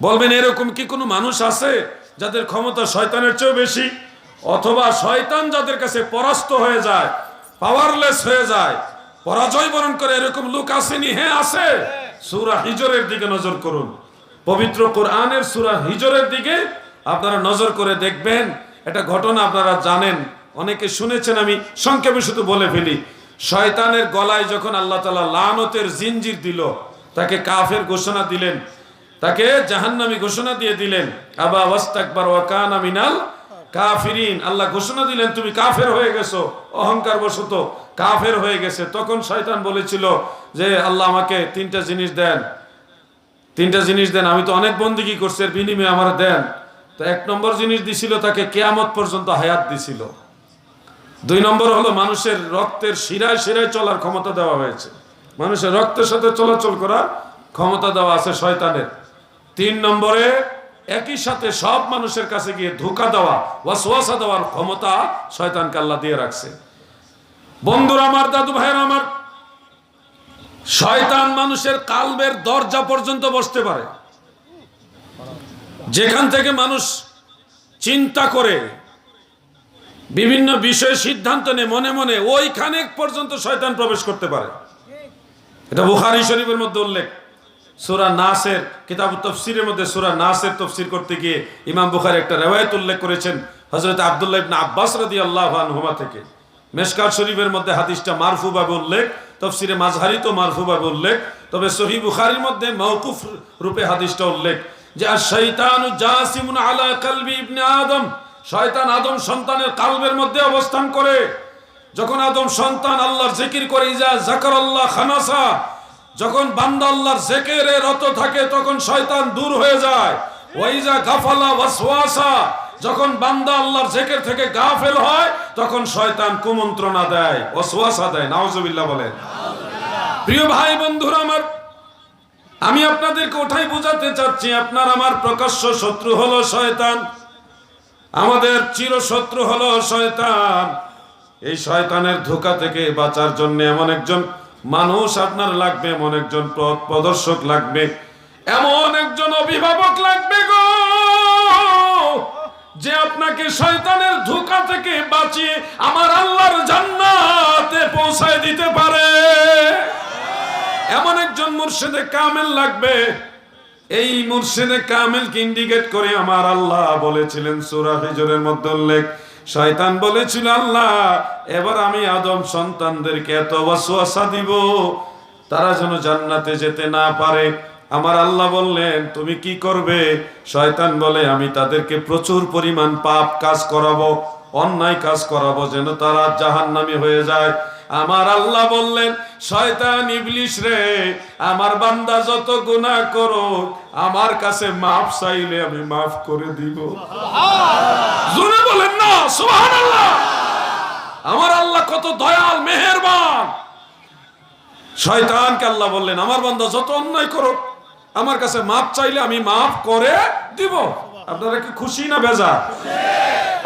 বলবেন, এরকম কি কোনো মানুষ আছে যাদের ক্ষমতা শয়তানের চেয়েও বেশি? অথবা শয়তান যাদের কাছে পরাস্ত হয়ে যায় পাওয়ারলেস হয়ে যায়, পরাজয় বরণ করে এরকম লোক আসেনি? হ্যাঁ আছে। সুরা হিজরের দিকে নজর করুন। পবিত্র কোরআনের সুরা হিজরের দিকে আপনারা নজর করে দেখবেন। এটা ঘটনা আপনারা জানেন। অনেকে শুনেছেন, আমি সংক্ষেপে শুধু বলে ফেলি। শয়তানের গলায় যখন আল্লাহ তালা লানতের জিনজির দিল, তাকে কাফের ঘোষণা দিলেন তাকে জাহান্নামি ঘোষণা দিয়ে দিলেন, আবা ওয়াস্তাকবার ওয়াকান মিনাল কাফিরিন। আল্লাহ ঘোষণা দিলেন, তুমি কাফের হয়ে গেছো অহংকার বশত কাফের হয়ে গেছে। তখন শয়তান বলেছিল যে, আল্লাহ আমাকে তিনটা জিনিস দেন, তিনটা জিনিস দেন, আমি তো অনেক বন্দিগি করছি, এর বিনিময়ে আমার দেন। তো এক নম্বর জিনিস দিছিল, তাকে কেয়ামত পর্যন্ত হায়াত দিছিল। দুই নম্বর হলো, মানুষের রক্তের শিরায় শিরায় চলার ক্ষমতা দেওয়া হয়েছে। মানুষের রক্তের সাথে চলাচল করার ক্ষমতা দেওয়া আছে শয়তানের। তিন নম্বরে, একই সাথে সব মানুষের কাছে গিয়ে ধোকা দেওয়া, ওয়াসওয়াসা দেওয়ার ক্ষমতা শয়তানকে আল্লাহ দিয়ে রাখছে। বন্ধুরা আমার, দাদু ভাইয়ের আমার, শয়তান মানুষের কালবের দরজা পর্যন্ত বসতে পারে। যেখান থেকে মানুষ চিন্তা করে, বিভিন্ন বিষয়ে সিদ্ধান্ত নেয় মনে মনে, ওইখানে পর্যন্ত শয়তান প্রবেশ করতে পারে। এটা বুখারি শরীফের মধ্যে উল্লেখ। সুরা নাসের, কিতাব তফসিরের মধ্যে সুরা নাসের তফসির করতে গিয়ে ইমাম বুখারি একটা রেওয়ায়ত উল্লেখ করেছেন হজরত আবদুল্লাহ ইবনা আব্বাস রাদি আল্লাহ হুমা থেকে। মেশকার শরীফের মধ্যে হাদিসটা মারফু ভাবে উল্লেখ, তফসিরে মাঝহারি তো মারফু ভাবে উল্লেখ, তবে সহি বুখারির মধ্যে মৌকুফ রূপে হাদিসটা উল্লেখ যে আর শৈতান জাসিমুন আলা কালবি ইবনে আদম, শয়তান আদম সন্তানের কালবের মধ্যে অবস্থান করে। যখন আদম সন্তান আল্লাহর জিকির করে, ইজা জাকার আল্লাহ খানাসা যখন বান্দা আল্লাহর জেকেরে রত থাকে তখন শয়তান দূর হয়ে যায়। ওয়াইজা গাফালা ওয়াসওয়াসা যখন বান্দা আল্লাহর জেকের থেকে গাফেল হয় তখন শয়তান কুমন্ত্রণা দেয় ওয়াসওয়াসা দেয়। নাউজুবিল্লাহ বলেন। প্রিয় ভাই বন্ধুরা আমার আমি আপনাদেরকে ওঠাই বোঝাতে চাচ্ছি আপনার আমার প্রকাশ্য শত্রু হলো শয়তান। আমাদের চির শত্রু হলো শয়তান। এই শয়তানের ধোকা থেকে বাঁচার জন্য এমন একজন মানুষ আপনার লাগবে, এমন একজন পথ প্রদর্শক লাগবে, এমন একজন অভিভাবক লাগবে গো, যে আপনাকে শয়তানের ধোকা থেকে বাঁচিয়ে আমার আল্লাহর জান্নাতে পৌঁছায় দিতে পারে। এমন একজন মুর্শিদে কামেল লাগবে, এই মুর্শিদে কামেলকে ইন্ডিকেট করে আমার আল্লাহ বলেছিলেন, সূরা হিজরের মধ্যে উল্লেখ শয়তান বলেছিল, আল্লাহ, এবার আমি আদম সন্তানদেরকে এত ওয়াসওয়াসা দিব, তারা যেন জান্নাতে যেতে না পারে। আমার আল্লাহ বললেন, তুমি কি করবে? শয়তান বলে, আমি তাদেরকে প্রচুর পরিমাণ পাপ কাজ করাবো, অন্যায় কাজ করাবো, যেন তারা জাহান্নামী হয়ে যায়। আমার আল্লাহ বললেন, শয়তান ইবলিশ রে, আমার বান্দা যত গুনাহ করো আমার কাছে মাফ চাইলে আমি মাফ করে দিব। আমার আল্লাহ কত দয়াল, মেহেরবান। শয়তানকে আল্লাহ বললেন, আমার বান্দা, যত অন্যায় করো, আমার কাছে মাপ চাইলে আমি মাফ করে দিব। আপনারা কি খুশি না বেজা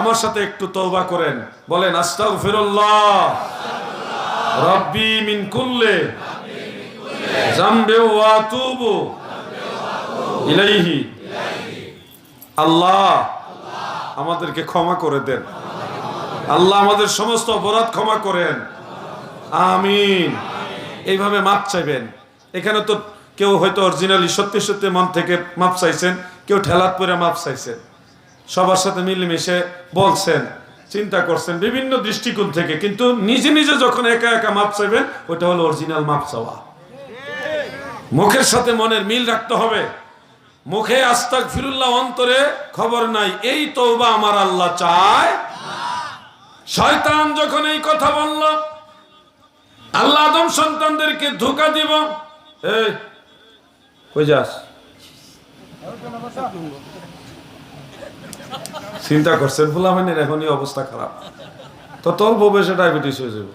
আমার সাথে একটু তওবা করেন। বলেন, আস্তাগফিরুল্লাহ। রব্বি মিন কুল্লে জামবে ওয়া আতুবু ইলাইহি। আল্লাহ আমাদেরকে ক্ষমা করে দেন। আল্লাহ আমাদের সমস্ত অপরাধ ক্ষমা করেন। আমিন। এইভাবে মাপ চাইবেন। এখানে তো কেউ হয়তো অরিজিনালি সত্যি সত্যি মন থেকে মাপ চাইছেন, কেউ ঠেলাত পরে মাপ চাইছেন। সবার সাথে মিলেমিশে বলছেন, চিন্তা করছেন বিভিন্ন দৃষ্টিকোণ থেকে। কিন্তু নিজে নিজে যখন একা একা মাপ চাইবেন ওটা হলো অরিজিনাল মাপ চাওয়া। মুখের সাথে মনের মিল রাখতে হবে। মুখে আস্তাক ফিরুল্লাহ অন্তরে খবর নাই, এই তৌবা আমার আল্লাহ চায়। শয়তান যখন এই কথা বলল, আল্লাহ আদম সন্তানদেরকে ধোকা দিব। যাস? চিন্তা করছেন ফুলামানের এখনই অবস্থা খারাপ। তো তোর বসে ডায়াবেটিস হয়ে যাবে।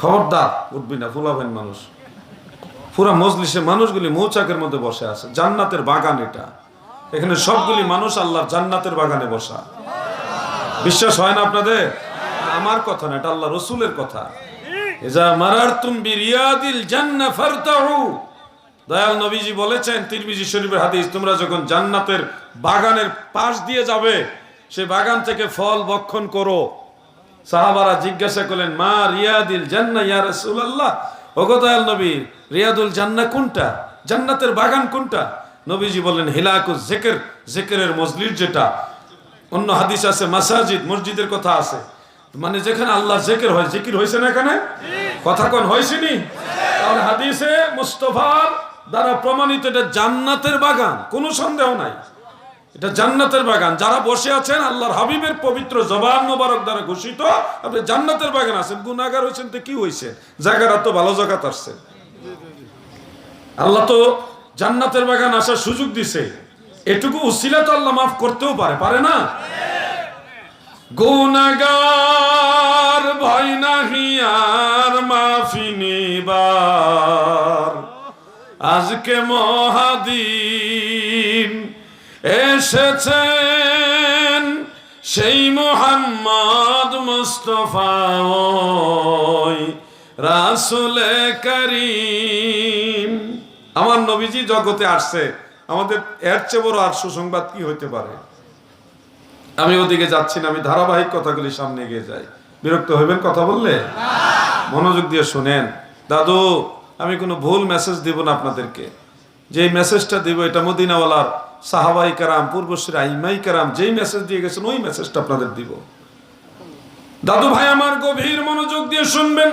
খবরদার, উঠবি না ফুলাবেন মানুষ। পুরা মজলিসে মানুষগুলি মৌচাকের মধ্যে বসে আছে। জান্নাতের বাগান এটা। এখানে সবগুলি মানুষ আল্লাহর জান্নাতের বাগানে বসা। বিশ্বাস হয় না আপনাদের? আমার কথা না, এটা আল্লাহ রসুলের কথা। জিজ্ঞাসা করলেন, মা রিয়াদিল জান্না, ইয়া রাসূলুল্লাহ? ওগো দয়াল নবী, রিয়াদুল জান্না কোনটা? জান্নাতের বাগান কোনটা? নবীজি বললেন হিলাকুজ জেকের, জেকেরের মজলিস যেটা। অন্য হাদিস আছে, মাসাজিদ, মসজিদের কথা আছে। মানে যেখানে আল্লাহ জেকের হয়, জিকির হয়েছে না এখানে? কথা কোন হয়েছেনি? তাহলে হাদিসে মুস্তফার দ্বারা প্রমাণিত এটা জান্নাতের বাগান, কোনো সন্দেহ নাই। এটা জান্নাতের বাগান। যারা বসে আছেন, আল্লাহর হাবিবের পবিত্র জবান মোবারক দ্বারা ঘোষিত, আপনি জান্নাতের বাগান আছেন। গুনাগার হয়েছেন তো কি হয়েছে জায়গাটা তো ভালো জায়গা আসছে আল্লাহ তো জান্নাতের বাগান আসার সুযোগ দিছে। এটুকু উসিলা তো আল্লাহ মাফ করতেও পারে পারে না? গুনাগার ভয় নাহি আর মাফি নিবার। আজকে মহাদিন এসেছেন সেই মোহাম্মদ মুস্তফা রাসুলে করিম। আমার নবীজি জগতে আসছে, আমাদের এর চেয়ে বড় আর সুসংবাদ কি হইতে পারে? আমি ওদিকে যাচ্ছি না, আমি ধারাবাহিক কথাগুলি সামনে এগিয়ে যাই। বিরক্ত হইবেন কথা বললে? মনোযোগ দিয়ে শুনেন। দাদু, আমি কোনো ভুল মেসেজ দিব না আপনাদেরকে। যে মেসেজটা দিব, এটা মদিনাওয়ালার সাহাবাই কারাম, পূর্বশ্রী আইমাই কারাম, যেই মেসেজ দিয়ে গেছেন, ওই মেসেজটা আপনাদের দিব। দাদু ভাই, আমার গভীর মনোযোগ দিয়ে শুনবেন।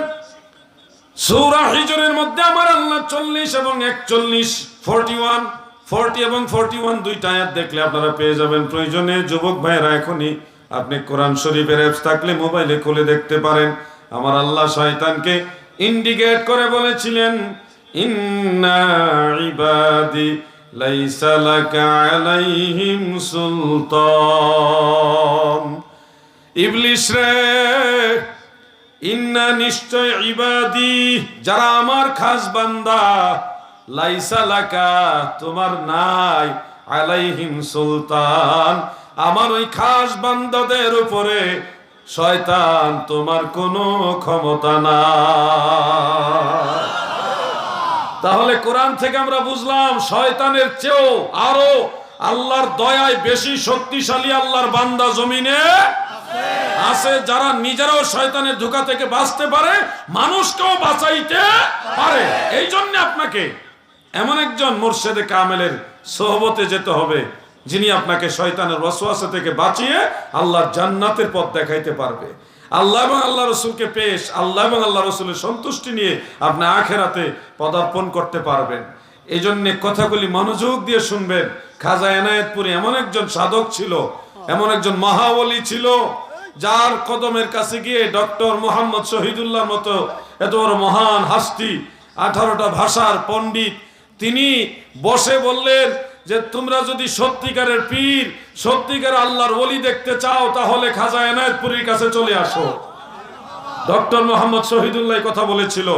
সৌরা হিজরের মধ্যে আমার আল্লাহ চল্লিশ এবং একচল্লিশ ফোরটি ওয়ান ফোরটি এবং ফোরটি ওয়ান দুইটা আয়াত দেখলে আপনারা পেয়ে যাবেন। প্রয়োজনে যুবক ভাইয়েরা, এখনই আপনি কোরআন শরীফের অ্যাপস থাকলে মোবাইলে খুলে দেখতে পারেন। আমার আল্লাহ শয়তানকে ইন্ডিকেট করে বলেছিলেন, ইন্না ইবাদি লাইসা লাকা আলাইহিম সুলতান। ইবলিশ রে, ইন্না নিশ্চয় ইবাদি, যারা আমার খাস বান্দা। লাইসা লাকা, তোমার নাই আলাইহিম সুলতান। আমার ওই খাস বান্দাদের উপরে শয়তান তোমার কোনো ক্ষমতা না তাহলে কোরআন থেকে আমরা বুঝলাম শয়তানের চেয়েও আরও আল্লাহর দয়ায় বেশি শক্তিশালী আল্লাহর বান্দা জমিনে আছে। যারা নিজেরাও শয়তানের ধোকা থেকে বাঁচতে পারে, মানুষকেও বাঁচাইতে পারে। এই জন্য আপনাকে এমন একজন মোর্শেদে কামেলের সোহবতে যেতে হবে, যিনি আপনাকে শয়তানের ওয়াসওয়াসা থেকে বাঁচিয়ে আল্লাহর জান্নাতের পথ দেখাইতে পারবে। আল্লাহ এবং আল্লাহ রসুলকে পেশ, আল্লাহ এবং আল্লাহ রসুলের সন্তুষ্টি নিয়ে আপনি আখেরাতে পদার্পণ করতে পারবেন। এই জন্যে কথাগুলি মনোযোগ দিয়ে শুনবেন। খাজা এনায়েতপুরে এমন একজন সাধক ছিল, এমন একজন মহাবলী ছিল, যার কদমের কাছে গিয়ে ডক্টর মোহাম্মদ শহীদুল্লাহ মতো এত বড় মহান হাস্তি, আঠারোটা ভাষার পণ্ডিত, তিনি বসে বললেন যে তোমরা যদি সত্যিকারের পীর, সত্যিকার আল্লাহর ওলি দেখতে চাও, তাহলে খাজা এনায়েতপুরীর কাছে চলে আসো। ডক্টর মোহাম্মদ শহীদুল্লাহ কথা বলেছিল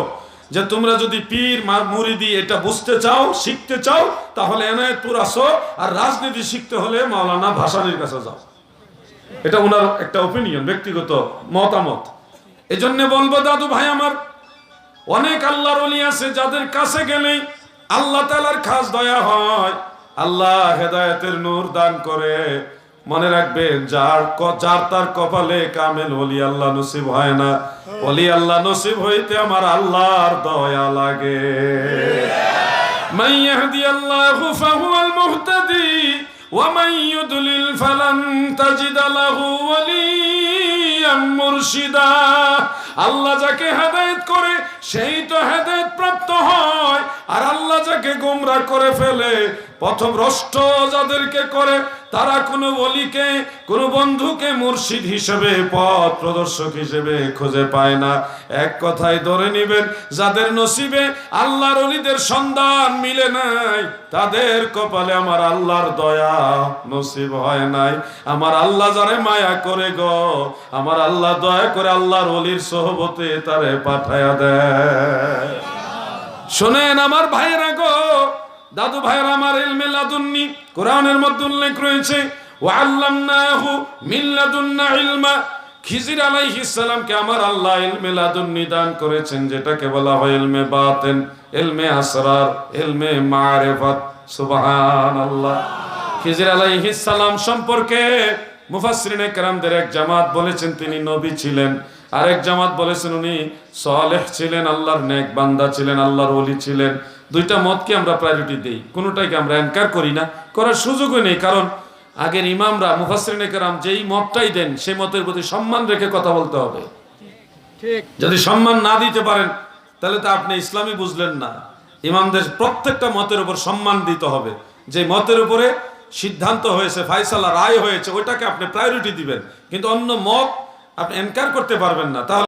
যে তোমরা যদি পীর মুরিদি এটা বুঝতে চাও, শিখতে চাও, তাহলে এনায়েতপুর আসো আর রাজনীতি শিখতে হলে মাওলানা ভাসানির কাছে যাও। এটা ওনার একটা ওপিনিয়ন ব্যক্তিগত মতামত। এই এজন্য বলব, দাদু ভাই আমার, অনেক আল্লাহর অলি আছে যাদের কাছে গেলেই আল্লাহ তালার খাস দয়া হয়। আল্লাহ হেদায়েতের নূর দান করে মনে রাখবেন যার ক- যার তার কপালে কামেল অলি আল্লাহ নসিব হয় না অলি আল্লাহ নসিব হইতে আমার আল্লাহর দয়া লাগে من يهدي الله فهو المهتدي ومن يضلل فلن تجد له وليا مرشدا আল্লাহ যাকে হেদায়েত করে সেই তো হেদায়েত প্রাপ্ত হয় আর আল্লাহ যাকে গোমরা করে ফেলে পথভ্রষ্ট যাদেরকে করে, তারা কোনো বলিকে কোনো বন্ধুকে মুর্শিদ হিসেবে, পথ প্রদর্শক হিসেবে খুঁজে পায় না। এক কথায় ধরে নেবেন, যাদের নসিবে আল্লাহর অলিদের সন্ধান মিলে নাই, তাদের কপালে আমার আল্লাহর দয়া নসিব হয় নাই। আমার আল্লাহ যারে মায়া করে গো, আমার আল্লাহ দয়া করে আল্লাহর অলির সহবতে তারে পাঠায়া দেয়। শোনেন আমার ভাইয়েরা গো দাদু ভাইয়েরা, আমার ইলমে লাদুন্নি কোরআনের মধ্যে উল্লেখ রয়েছে লাদুন্না ইলমা। খিজির আলাইহিসসালামকে আমার আল্লাহ ইলমে লাদুন্নি দান করেছেন, যেটাকে বলা হয় ইলমে বাতেন, ইলমে আসরার মারেফাত। সুবহানাল্লাহ। খিজির আলাইহিসসালাম সম্পর্কে মুফাসসিরিনে কেরামদের এক জামাত বলেছেন, তিনি নবী ছিলেন। আরেক জামাত বলেছেন, উনি সালেহ ছিলেন, আল্লাহর নেক বান্দা ছিলেন, আল্লাহর ওলি ছিলেন। দুইটা মতকে আমরা প্রায়োরিটি দেই কোনোটাকে আমরা এনকার করি না করার সুযোগও নেই কারণ আগের ইমামরা মুফাসরিনে কেরাম যেই মতটাই দেন সেই মতের প্রতি সম্মান রেখে কথা বলতে হবে। যদি সম্মান না দিতে পারেন তাহলে তো আপনি ইসলামই বুঝলেন না। ইমামদের প্রত্যেকটা মতের উপর সম্মান দিতে হবে। যে মতের উপরে সিদ্ধান্ত হয়েছে ফাইসালা রায় হয়েছে ওইটাকে আপনি প্রায়োরিটি দিবেন। কিন্তু অন্য মত আপনি এনকার করতে পারবেন না। তাহলে